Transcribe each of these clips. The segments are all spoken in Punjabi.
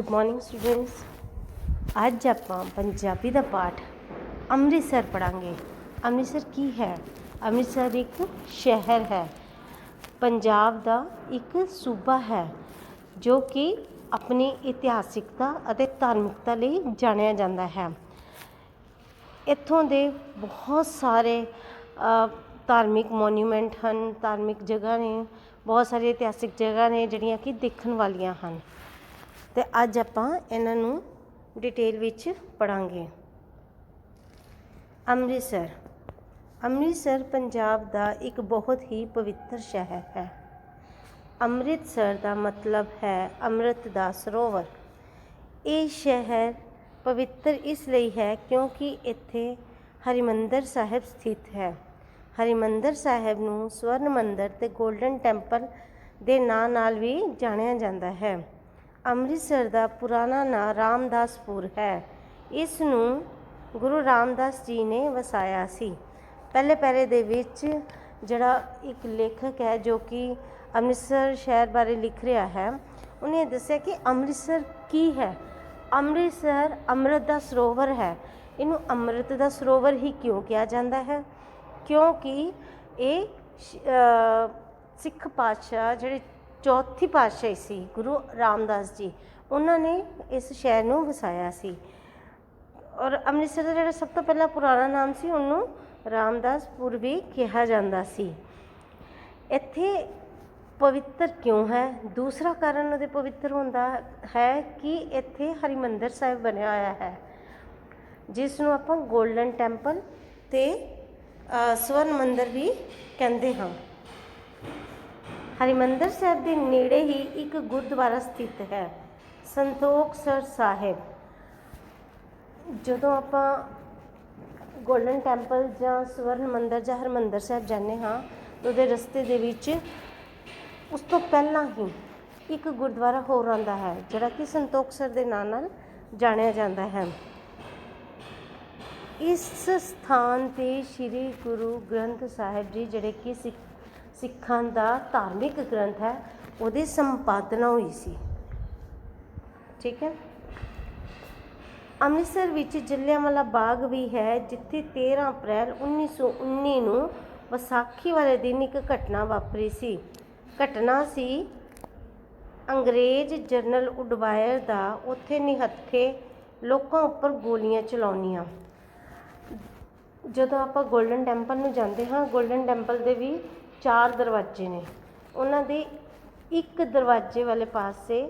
ਗੁੱਡ ਮਾਰਨਿੰਗ ਸਟੂਡੈਂਟਸ ਅੱਜ ਆਪਾਂ ਪੰਜਾਬੀ ਦਾ ਪਾਠ ਅੰਮ੍ਰਿਤਸਰ ਪੜਾਂਗੇ ਅੰਮ੍ਰਿਤਸਰ ਕੀ ਹੈ? ਅੰਮ੍ਰਿਤਸਰ ਇੱਕ ਸ਼ਹਿਰ ਹੈ। ਪੰਜਾਬ ਦਾ ਇੱਕ ਸੂਬਾ ਹੈ, ਜੋ ਕਿ ਆਪਣੀ ਇਤਿਹਾਸਿਕਤਾ ਅਤੇ ਧਾਰਮਿਕਤਾ ਲਈ ਜਾਣਿਆ ਜਾਂਦਾ ਹੈ। ਇੱਥੋਂ ਦੇ ਬਹੁਤ ਸਾਰੇ ਧਾਰਮਿਕ ਮੋਨੂਮੈਂਟ ਹਨ, ਧਾਰਮਿਕ ਜਗ੍ਹਾ ਨੇ, ਬਹੁਤ ਸਾਰੀਆਂ ਇਤਿਹਾਸਿਕ ਜਗ੍ਹਾ ਨੇ, ਜਿਹੜੀਆਂ ਕਿ ਦੇਖਣ ਵਾਲੀਆਂ ਹਨ। ਤੇ ਅੱਜ ਆਪਾਂ ਇਹਨਾਂ ਨੂੰ ਡਿਟੇਲ ਵਿੱਚ ਪੜਾਂਗੇ ਅੰਮ੍ਰਿਤਸਰ। ਅੰਮ੍ਰਿਤਸਰ ਪੰਜਾਬ ਦਾ ਇੱਕ ਬਹੁਤ ਹੀ ਪਵਿੱਤਰ ਸ਼ਹਿਰ ਹੈ। ਅੰਮ੍ਰਿਤਸਰ ਦਾ ਮਤਲਬ ਹੈ ਅੰਮ੍ਰਿਤ ਦਾ ਸਰੋਵਰ। ਇਹ ਸ਼ਹਿਰ ਪਵਿੱਤਰ ਇਸ ਲਈ ਹੈ ਕਿਉਂਕਿ ਇੱਥੇ ਹਰਿਮੰਦਰ ਸਾਹਿਬ ਸਥਿਤ ਹੈ। ਹਰਿਮੰਦਰ ਸਾਹਿਬ ਨੂੰ ਸਵਰਨ ਮੰਦਰ ਤੇ 골ਡਨ ਟੈਂਪਲ ਦੇ ਨਾਂ ਨਾਲ ਵੀ ਜਾਣਿਆ ਜਾਂਦਾ ਹੈ। ਅੰਮ੍ਰਿਤਸਰ ਦਾ ਪੁਰਾਣਾ ਨਾਂ ਰਾਮਦਾਸਪੁਰ ਹੈ। ਇਸ ਨੂੰ ਗੁਰੂ ਰਾਮਦਾਸ ਜੀ ਨੇ ਵਸਾਇਆ ਸੀ। ਪਹਿਲੇ ਪਹਿਰੇ ਦੇ ਵਿੱਚ ਜਿਹੜਾ ਇੱਕ ਲੇਖਕ ਹੈ ਜੋ ਕਿ ਅੰਮ੍ਰਿਤਸਰ ਸ਼ਹਿਰ ਬਾਰੇ ਲਿਖ ਰਿਹਾ ਹੈ, ਉਹਨੇ ਦੱਸਿਆ ਕਿ ਅੰਮ੍ਰਿਤਸਰ ਕੀ ਹੈ? ਅੰਮ੍ਰਿਤਸਰ ਅੰਮ੍ਰਿਤ ਦਾ ਸਰੋਵਰ ਹੈ। ਇਹਨੂੰ ਅੰਮ੍ਰਿਤ ਦਾ ਸਰੋਵਰ ਹੀ ਕਿਉਂ ਕਿਹਾ ਜਾਂਦਾ ਹੈ? ਕਿਉਂਕਿ ਇਹ ਸਿੱਖ ਪਾਤਸ਼ਾਹ ਜਿਹੜੇ ਚੌਥੀ ਪਾਤਸ਼ਾਹੀ ਸੀ, ਗੁਰੂ ਰਾਮਦਾਸ ਜੀ। ਉਹਨਾਂ ਨੇ ਇਸ ਸ਼ਹਿਰ ਨੂੰ ਵਸਾਇਆ ਸੀ। ਔਰ ਅੰਮ੍ਰਿਤਸਰ ਦਾ ਜਿਹੜਾ ਸਭ ਤੋਂ ਪਹਿਲਾ ਪੁਰਾਣਾ ਨਾਮ ਸੀ, ਉਹਨੂੰ ਰਾਮਦਾਸਪੁਰ ਵੀ ਕਿਹਾ ਜਾਂਦਾ ਸੀ। ਇੱਥੇ ਪਵਿੱਤਰ ਕਿਉਂ ਹੈ? ਦੂਸਰਾ ਕਾਰਨ ਉਹਦੇ ਪਵਿੱਤਰ ਹੁੰਦਾ ਹੈ ਕਿ ਇੱਥੇ ਹਰਿਮੰਦਰ ਸਾਹਿਬ ਬਣਿਆ ਹੋਇਆ ਹੈ। ਜਿਸ ਨੂੰ ਆਪਾਂ 골ਡਨ ਟੈਂਪਲ ਤੇ ਸਵਰਨ ਮੰਦਰ ਵੀ ਕਹਿੰਦੇ ਹਾਂ। ਹਰਿਮੰਦਰ ਸਾਹਿਬ ਦੇ ਨੇੜੇ ਹੀ ਇੱਕ ਗੁਰਦੁਆਰਾ ਸਥਿਤ ਹੈ ਸੰਤੋਖਸਰ ਸਾਹਿਬ। ਜਦੋਂ ਆਪਾਂ ਗੋਲਡਨ ਟੈਂਪਲ ਜਾਂ ਸਵਰਨ ਮੰਦਰ ਜਾਂ ਹਰਮੰਦਰ ਸਾਹਿਬ ਜਾਂਦੇ ਹਾਂ ਉਹਦੇ ਰਸਤੇ ਦੇ ਵਿੱਚ ਉਸ ਤੋਂ ਪਹਿਲਾਂ ਹੀ ਇੱਕ ਗੁਰਦੁਆਰਾ ਹੋਰ ਆਉਂਦਾ ਹੈ, ਜਿਹੜਾ ਕਿ ਸੰਤੋਖਸਰ ਦੇ ਨਾਂ ਨਾਲ ਜਾਣਿਆ ਜਾਂਦਾ ਹੈ। ਇਸ ਸਥਾਨ ਤੇ ਸ੍ਰੀ ਗੁਰੂ ਗ੍ਰੰਥ ਸਾਹਿਬ ਜੀ, ਜਿਹੜੇ ਕਿ ਸਿੱਖ ਸਿੱਖਾਂ ਦਾ ਧਾਰਮਿਕ ਗ੍ਰੰਥ ਹੈ, ਉਹਦੀ ਸੰਪਾਦਨਾ ਹੋਈ ਸੀ। ਠੀਕ ਹੈ? ਅੰਮ੍ਰਿਤਸਰ ਵਿੱਚ ਜਲਿਆਂਵਾਲਾ ਬਾਗ ਵੀ ਹੈ, ਜਿੱਥੇ 13 ਅਪ੍ਰੈਲ 1919 ਨੂੰ ਵਿਸਾਖੀ ਵਾਲੇ ਦਿਨ ਇੱਕ ਘਟਨਾ ਵਾਪਰੀ ਸੀ। ਘਟਨਾ ਸੀ, ਅੰਗਰੇਜ਼ ਜਨਰਲ ਉਡਵਾਇਰ ਦਾ ਉੱਥੇ ਨਿਹੱਥੇ ਲੋਕਾਂ ਉੱਪਰ ਗੋਲੀਆਂ ਚਲਾਉਣੀਆਂ। ਜਦੋਂ ਆਪਾਂ 골ਡਨ ਟੈਂਪਲ ਨੂੰ ਜਾਂਦੇ ਹਾਂ 골ਡਨ ਟੈਂਪਲ ਦੇ ਵੀ ਚਾਰ ਦਰਵਾਜ਼ੇ ਨੇ। ਉਹਨਾਂ ਦੇ ਇੱਕ ਦਰਵਾਜ਼ੇ ਵਾਲੇ ਪਾਸੇ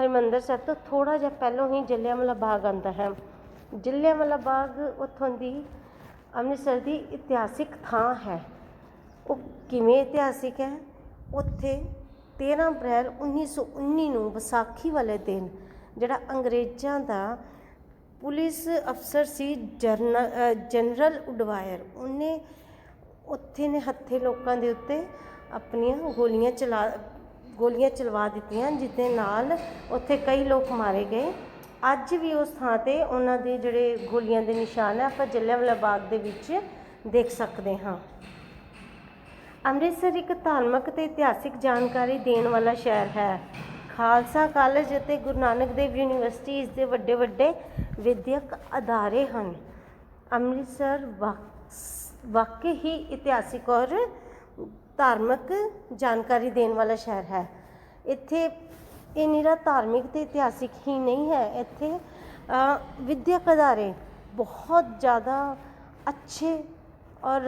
ਹਰਿਮੰਦਰ ਸਾਹਿਬ ਤੋਂ ਥੋੜਾ ਜਿਹਾ ਪਹਿਲਾਂ ਹੀ ਜਲਿਆਂਵਾਲਾ ਬਾਗ ਆਉਂਦਾ ਹੈ। ਜਲਿਆਂਵਾਲਾ ਬਾਗ ਉੱਥੋਂ ਦੀ ਅੰਮ੍ਰਿਤਸਰ ਦੀ ਇਤਿਹਾਸਿਕ ਥਾਂ ਹੈ। ਉਹ ਕਿਵੇਂ ਇਤਿਹਾਸਿਕ ਹੈ? ਉੱਥੇ 13 ਅਪ੍ਰੈਲ 1919 ਨੂੰ ਵਿਸਾਖੀ ਵਾਲੇ ਦਿਨ ਜਿਹੜਾ ਅੰਗਰੇਜ਼ਾਂ ਦਾ ਪੁਲਿਸ ਅਫਸਰ ਸੀ ਜਰਨਲ ਜਨਰਲ ਉਡਵਾਇਰ, ਉਹਨੇ ਉੱਥੇ ਨੇ ਹੱਥੇ ਲੋਕਾਂ ਦੇ ਉੱਤੇ ਆਪਣੀਆਂ ਗੋਲੀਆਂ ਚਲਾ, ਗੋਲੀਆਂ ਚਲਵਾ ਦਿੱਤੀਆਂ ਜਿਹਦੇ ਨਾਲ ਉੱਥੇ ਕਈ ਲੋਕ ਮਾਰੇ ਗਏ। ਅੱਜ ਵੀ ਉਸ ਥਾਂ ਤੇ ਉਹਨਾਂ ਦੇ ਜਿਹੜੇ ਗੋਲੀਆਂ ਦੇ ਨਿਸ਼ਾਨ ਹੈ ਆਪਾਂ ਜਲਿਆਂਵਾਲਾ ਬਾਗ ਦੇ ਵਿੱਚ ਦੇਖ ਸਕਦੇ ਹਾਂ। ਅੰਮ੍ਰਿਤਸਰ ਇੱਕ ਧਾਰਮਿਕ ਤੇ ਇਤਿਹਾਸਿਕ ਜਾਣਕਾਰੀ ਦੇਣ ਵਾਲਾ ਸ਼ਹਿਰ ਹੈ। ਖਾਲਸਾ ਕਾਲਜ ਅਤੇ ਗੁਰੂ ਨਾਨਕ ਦੇਵ ਯੂਨੀਵਰਸਿਟੀ ਇਸ ਦੇ ਵੱਡੇ ਵੱਡੇ ਵਿਦਿਅਕ ਅਦਾਰੇ ਹਨ। ਅੰਮ੍ਰਿਤਸਰ ਵਾਕ- ਵਾਕਈ ਹੀ ਇਤਿਹਾਸਿਕ ਔਰ ਧਾਰਮਿਕ ਜਾਣਕਾਰੀ ਦੇਣ ਵਾਲਾ ਸ਼ਹਿਰ ਹੈ। ਇੱਥੇ ਇਹ ਨਿਰਾ ਧਾਰਮਿਕ ਤੇ ਇਤਿਹਾਸਿਕ ਹੀ ਨਹੀਂ ਹੈ। ਇੱਥੇ ਅ, ਵਿਦਿਅਕ ਅਦਾਰੇ ਬਹੁਤ ਜ਼ਿਆਦਾ ਅੱਛੇ ਔਰ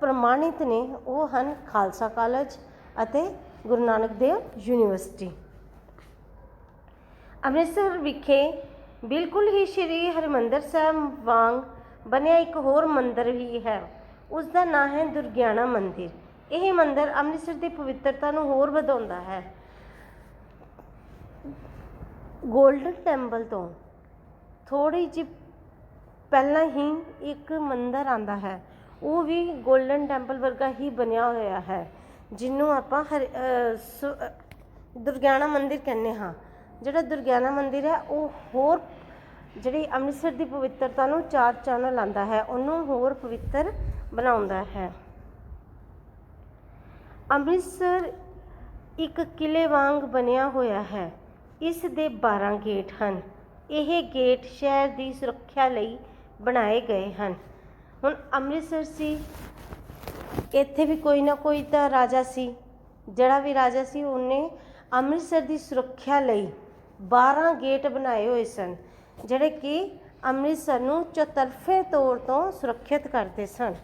ਪ੍ਰਮਾਣਿਤ ਨੇ। ਉਹ ਹਨ ਖਾਲਸਾ ਕਾਲਜ ਅਤੇ ਗੁਰੂ ਨਾਨਕ ਦੇਵ ਯੂਨੀਵਰਸਿਟੀ। ਅੰਮ੍ਰਿਤਸਰ ਵਿਖੇ ਬਿਲਕੁਲ ਹੀ ਸ਼੍ਰੀ ਹਰਿਮੰਦਰ ਸਾਹਿਬ ਵਾਂਗ ਬਣਿਆ ਇੱਕ ਹੋਰ ਮੰਦਿਰ ਵੀ ਹੈ। ਉਸ ਦਾ ਨਾਮ ਹੈ ਦੁਰਗਿਆਣਾ ਮੰਦਿਰ। ਇਹ ਮੰਦਿਰ ਅੰਮ੍ਰਿਤਸਰ ਦੀ ਪਵਿੱਤਰਤਾ ਨੂੰ ਹੋਰ ਵਧਾਉਂਦਾ ਹੈ। ਗੋਲਡਨ ਟੈਂਪਲ ਤੋਂ ਥੋੜੀ ਜਿਹੀ ਪਹਿਲਾਂ ਹੀ ਇੱਕ ਮੰਦਿਰ ਆਂਦਾ ਹੈ। ਉਹ ਵੀ ਗੋਲਡਨ ਟੈਂਪਲ ਵਰਗਾ ਹੀ ਬਣਿਆ ਹੋਇਆ ਹੈ ਜਿਹਨੂੰ ਆਪਾਂ ਹਰ ਅ, ਦੁਰਗਿਆਣਾ ਮੰਦਿਰ ਕਹਿੰਦੇ ਹਾਂ। ਜਿਹੜਾ ਦੁਰਗਿਆਣਾ ਮੰਦਿਰ ਹੈ ਉਹ ਹੋਰ ਜਿਹੜੀ ਅੰਮ੍ਰਿਤਸਰ ਦੀ ਪਵਿੱਤਰਤਾ ਨੂੰ ਚਾਰ ਚੰਨ ਲਾਉਂਦਾ ਹੈ। ਉਹਨੂੰ ਹੋਰ ਪਵਿੱਤਰ ਬਣਾਉਂਦਾ ਹੈ। ਅੰਮ੍ਰਿਤਸਰ ਇੱਕ ਕਿਲੇ ਵਾਂਗ ਬਣਿਆ ਹੋਇਆ ਹੈ। ਇਸ ਦੇ 12 ਗੇਟ ਹਨ। ਇਹ ਗੇਟ ਸ਼ਹਿਰ ਦੀ ਸੁਰੱਖਿਆ ਲਈ ਬਣਾਏ ਗਏ ਹਨ। ਹੁਣ ਅੰਮ੍ਰਿਤਸਰ ਸੀ। ਇੱਥੇ ਵੀ ਕੋਈ ਨਾ ਕੋਈ ਤਾਂ ਰਾਜਾ ਸੀ। ਜਿਹੜਾ ਵੀ ਰਾਜਾ ਸੀ, ਉਹਨੇ ਅੰਮ੍ਰਿਤਸਰ ਦੀ ਸੁਰੱਖਿਆ ਲਈ 12 ਗੇਟ ਬਣਾਏ ਹੋਏ ਸਨ, ਜਿਹੜੇ ਕਿ ਅੰਮ੍ਰਿਤਸਰ ਨੂੰ ਚੌਤਰਫੇ ਤੌਰ ਤੋਂ ਸੁਰੱਖਿਅਤ ਕਰਦੇ ਸਨ।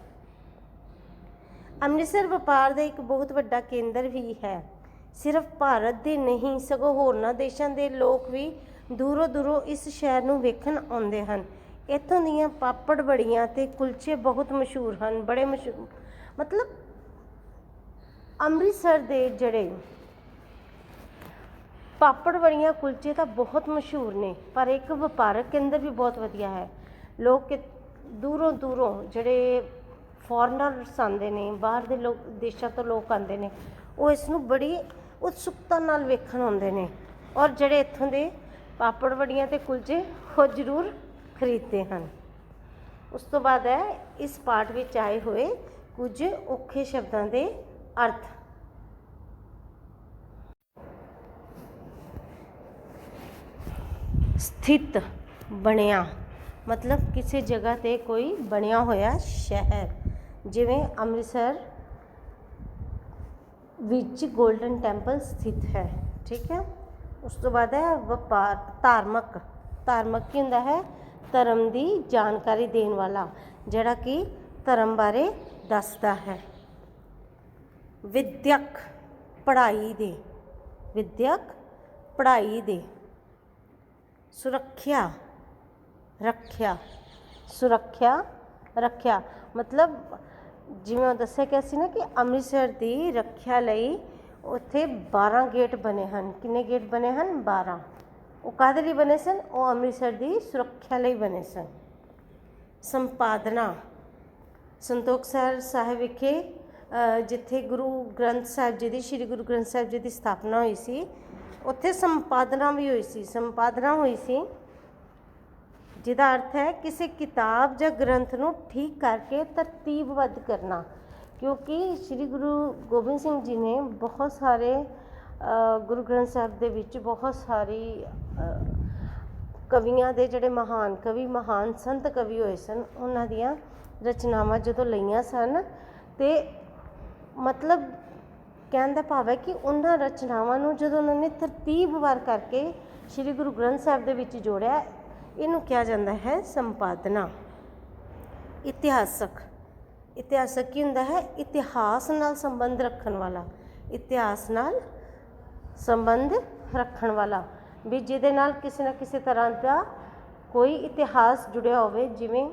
ਅੰਮ੍ਰਿਤਸਰ ਵਪਾਰ ਦਾ ਇੱਕ ਬਹੁਤ ਵੱਡਾ ਕੇਂਦਰ ਵੀ ਹੈ। ਸਿਰਫ ਭਾਰਤ ਦੇ ਨਹੀਂ, ਸਗੋਂ ਹੋਰਨਾਂ ਦੇਸ਼ਾਂ ਦੇ ਲੋਕ ਵੀ ਦੂਰੋਂ ਦੂਰੋਂ ਇਸ ਸ਼ਹਿਰ ਨੂੰ ਵੇਖਣ ਆਉਂਦੇ ਹਨ। ਇੱਥੋਂ ਦੀਆਂ ਪਾਪੜ ਬੜੀਆਂ ਤੇ ਕੁਲਚੇ ਬਹੁਤ ਮਸ਼ਹੂਰ ਹਨ, ਬੜੇ ਮਸ਼ਹੂਰ, ਮਤਲਬ ਅੰਮ੍ਰਿਤਸਰ ਦੇ ਜਿਹੜੇ ਪਾਪੜ ਬੜੀਆਂ, ਕੁਲਚੇ ਤਾਂ ਬਹੁਤ ਮਸ਼ਹੂਰ ਨੇ, ਪਰ ਇੱਕ ਵਪਾਰਕ ਕੇਂਦਰ ਵੀ ਬਹੁਤ ਵਧੀਆ ਹੈ। ਲੋਕ ਕਿ- ਦੂਰੋਂ ਦੂਰੋਂ ਜਿਹੜੇ ਫੋਰਨਰਸ ਆਉਂਦੇ ਨੇ, ਬਾਹਰ ਦੇ ਲੋਕ, ਦੇਸ਼ਾਂ ਤੋਂ ਲੋਕ ਆਉਂਦੇ ਨੇ, ਉਹ ਇਸ ਨੂੰ ਬੜੀ ਉਤਸੁਕਤਾ ਨਾਲ ਵੇਖਣ ਆਉਂਦੇ ਨੇ ਔਰ ਜਿਹੜੇ ਇੱਥੋਂ ਦੇ ਪਾਪੜ ਵੜੀਆਂ ਤੇ ਕੁਲਚੇ, ਉਹ ਜ਼ਰੂਰ ਖਰੀਦਦੇ ਹਨ। ਉਸ ਤੋਂ ਬਾਅਦ ਹੈ, ਇਸ ਪਾਠ ਵਿੱਚ ਆਏ ਹੋਏ ਕੁਝ ਔਖੇ ਸ਼ਬਦਾਂ ਦੇ ਅਰਥ। ਸਥਿਤ ਬਣਿਆ, ਮਤਲਬ ਕਿਸੇ ਜਗ੍ਹਾ ਤੇ ਕੋਈ ਬਣਿਆ ਹੋਇਆ ਸ਼ਹਿਰ। ਜਿਵੇਂ ਅੰਮ੍ਰਿਤਸਰ ਵਿੱਚ ਗੋਲਡਨ ਟੈਂਪਲ ਸਥਿਤ ਹੈ, ਠੀਕ ਹੈ? ਉਸ ਤੋਂ ਬਾਅਦ ਹੈ ਵਪਾਰ, ਧਾਰਮਿਕ। ਧਾਰਮਿਕ ਕੀ ਹੁੰਦਾ ਹੈ? ਧਰਮ ਦੀ ਜਾਣਕਾਰੀ ਦੇਣ ਵਾਲਾ, ਜਿਹੜਾ ਕਿ ਧਰਮ ਬਾਰੇ ਦੱਸਦਾ ਹੈ। ਵਿਦਿਅਕ ਪੜ੍ਹਾਈ ਦੇ, ਵਿਦਿਅਕ ਪੜ੍ਹਾਈ ਦੇ। ਸੁਰੱਖਿਆ, ਰੱਖਿਆ ਸੁਰੱਖਿਆ, ਰੱਖਿਆ। ਮਤਲਬ ਜਿਵੇਂ ਉਹ ਦੱਸਿਆ ਗਿਆ ਸੀ ਨਾ ਕਿ ਅੰਮ੍ਰਿਤਸਰ ਦੀ ਰੱਖਿਆ ਲਈ ਉੱਥੇ 12 ਗੇਟ ਬਣੇ ਹਨ। ਕਿੰਨੇ ਗੇਟ ਬਣੇ ਹਨ? 12 ਉਹ ਕਾਹਦੇ ਲਈ ਬਣੇ ਸਨ? ਉਹ ਅੰਮ੍ਰਿਤਸਰ ਦੀ ਸੁਰੱਖਿਆ ਲਈ ਬਣੇ ਸਨ। ਸੰਪਾਦਨਾ। ਸੰਤੋਖਸਰ ਸਾਹਿਬ ਵਿਖੇ ਜਿੱਥੇ ਗੁਰੂ ਗ੍ਰੰਥ ਸਾਹਿਬ ਜੀ ਦੀ, ਸ੍ਰੀ ਗੁਰੂ ਗ੍ਰੰਥ ਸਾਹਿਬ ਜੀ ਦੀ ਸਥਾਪਨਾ ਹੋਈ ਸੀ, ਉੱਥੇ ਸੰਪਾਦਨਾ ਵੀ ਹੋਈ ਸੀ। ਸੰਪਾਦਨਾ ਹੋਈ ਸੀ ਜਿਹਦਾ ਅਰਥ ਹੈ ਕਿਸੇ ਕਿਤਾਬ ਜਾਂ ਗ੍ਰੰਥ ਨੂੰ ਠੀਕ ਕਰਕੇ ਤਰਤੀਬਬੱਧ ਕਰਨਾ। ਕਿਉਂਕਿ ਸ੍ਰੀ ਗੁਰੂ ਗੋਬਿੰਦ ਸਿੰਘ ਜੀ ਨੇ ਬਹੁਤ ਸਾਰੇ ਗੁਰੂ ਗ੍ਰੰਥ ਸਾਹਿਬ ਦੇ ਵਿੱਚ ਬਹੁਤ ਸਾਰੀ ਕਵੀਆਂ ਦੇ ਜਿਹੜੇ ਮਹਾਨ ਕਵੀ, ਮਹਾਨ ਸੰਤ ਕਵੀ ਹੋਏ ਸਨ, ਉਹਨਾਂ ਦੀਆਂ ਰਚਨਾਵਾਂ ਜਦੋਂ ਲਈਆਂ ਸਨ, ਤੇ ਮਤਲਬ ਕਹਿਣ ਦਾ ਭਾਵ ਹੈ ਕਿ ਉਹਨਾਂ ਰਚਨਾਵਾਂ ਨੂੰ ਜਦੋਂ ਉਹਨਾਂ ਨੇ ਤਰਤੀਬਵਾਰ ਕਰਕੇ ਸ੍ਰੀ ਗੁਰੂ ਗ੍ਰੰਥ ਸਾਹਿਬ ਦੇ ਵਿੱਚ ਜੋੜਿਆ ਇਹਨੂੰ ਕਿਹਾ ਜਾਂਦਾ ਹੈ ਸੰਪਾਦਨਾ। ਇਤਿਹਾਸਕ। ਇਤਿਹਾਸਕ ਕੀ ਹੁੰਦਾ ਹੈ? ਇਤਿਹਾਸ ਨਾਲ ਸੰਬੰਧ ਰੱਖਣ ਵਾਲਾ। ਇਤਿਹਾਸ ਨਾਲ ਸੰਬੰਧ ਰੱਖਣ ਵਾਲਾ। ਵੀ ਜਿਹਦੇ ਨਾਲ ਕਿਸੇ ਨਾ ਕਿਸੇ ਤਰ੍ਹਾਂ ਦਾ ਕੋਈ ਇਤਿਹਾਸ ਜੁੜਿਆ ਹੋਵੇ, ਜਿਵੇਂ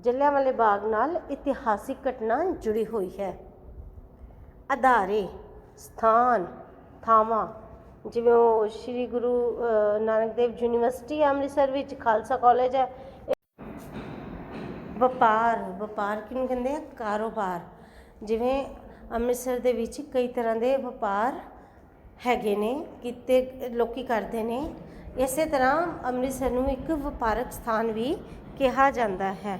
ਜਲਿਆਂਵਾਲੇ ਬਾਗ ਨਾਲ ਇਤਿਹਾਸਿਕ ਘਟਨਾ ਜੁੜੀ ਹੋਈ ਹੈ। ਅਦਾਰੇ ਸਥਾਨ। ਥਾਵਾਂ। ਜਿਵੇਂ ਉਹ ਸ੍ਰੀ ਗੁਰੂ ਨਾਨਕ ਦੇਵ ਯੂਨੀਵਰਸਿਟੀ ਹੈ ਅੰਮ੍ਰਿਤਸਰ ਵਿੱਚ ਖਾਲਸਾ ਕਾਲਜ ਹੈ। ਵਪਾਰ ਵਪਾਰ ਕਿਹਨੂੰ ਕਹਿੰਦੇ ਆ? ਕਾਰੋਬਾਰ। ਜਿਵੇਂ ਅੰਮ੍ਰਿਤਸਰ ਦੇ ਵਿੱਚ ਕਈ ਤਰ੍ਹਾਂ ਦੇ ਵਪਾਰ ਹੈਗੇ ਨੇ, ਕਿਤੇ ਲੋਕੀ ਕਰਦੇ ਨੇ। ਇਸੇ ਤਰ੍ਹਾਂ ਅੰਮ੍ਰਿਤਸਰ ਨੂੰ ਇੱਕ ਵਪਾਰਕ ਸਥਾਨ ਵੀ ਕਿਹਾ ਜਾਂਦਾ ਹੈ।